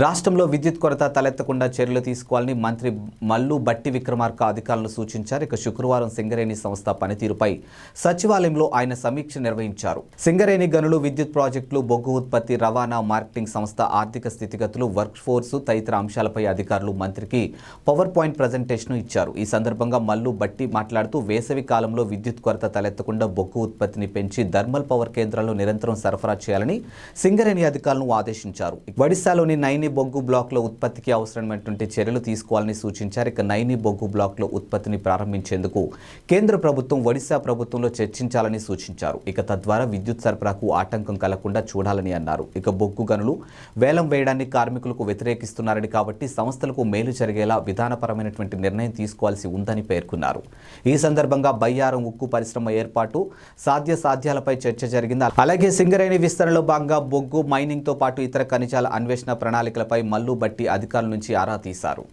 రాష్ట్రంలో విద్యుత్ కొరత తలెత్తకుండా చర్యలు తీసుకోవాలని మంత్రి మల్లు బట్టి విక్రమార్క అధికారులను సూచించారు. ఇక శుక్రవారం సింగరేణి సంస్థ పనితీరుపై సచివాలయంలో ఆయన సమీక్ష నిర్వహించారు. సింగరేణి గనులు విద్యుత్ ప్రాజెక్టులు బొగ్గు ఉత్పత్తి రవాణా మార్కెటింగ్ సంస్థ ఆర్థిక స్థితిగతులు వర్క్ ఫోర్సు తదితర అంశాలపై అధికారులు మంత్రికి పవర్ పాయింట్ ప్రజెంటేషన్ ఇచ్చారు. ఈ సందర్భంగా మల్లు బట్టి మాట్లాడుతూ వేసవి కాలంలో విద్యుత్ కొరత తలెత్తకుండా బొగ్గు ఉత్పత్తిని పెంచి థర్మల్ పవర్ కేంద్రాల్లో నిరంతరం సరఫరా చేయాలని సింగరేణి అధికారులను ఆదేశించారు. ఒడిశాలోని నైన్ బొగ్గు బ్లాక్లో ఉత్పత్తికి అవసరమైనటువంటి చర్యలు తీసుకోవాలని సూచించారు. ఇక నైని బొగ్గు బ్లాక్లో ఉత్పత్తిని ప్రారంభించేందుకు కేంద్ర ప్రభుత్వం ఒడిశా ప్రభుత్వంలో చర్చించాలని సూచించారు. ఇక తద్వారా విద్యుత్ సరఫరాకు ఆటంకం కలగకుండా చూడాలని అన్నారు. ఇక బొగ్గు గనులు వేలం వేయడాన్ని కార్మికులకు వ్యతిరేకిస్తున్నారని కాబట్టి సంస్థలకు మేలు జరిగేలా విధానపరమైనటువంటి నిర్ణయం తీసుకోవాల్సి ఉందని పేర్కొన్నారు. ఈ సందర్భంగా బయ్యారం ఉక్కు పరిశ్రమ ఏర్పాటు సాధ్య సాధ్యాలపై చర్చ జరిగింది. అలాగే సింగరేణి విస్తరణలో భాగంగా బొగ్గు మైనింగ్తో పాటు ఇతర ఖనిజాల అన్వేషణ ప్రణాళికలపై మల్లు బట్టి అధికారుల నుంచి ఆరా తీశారు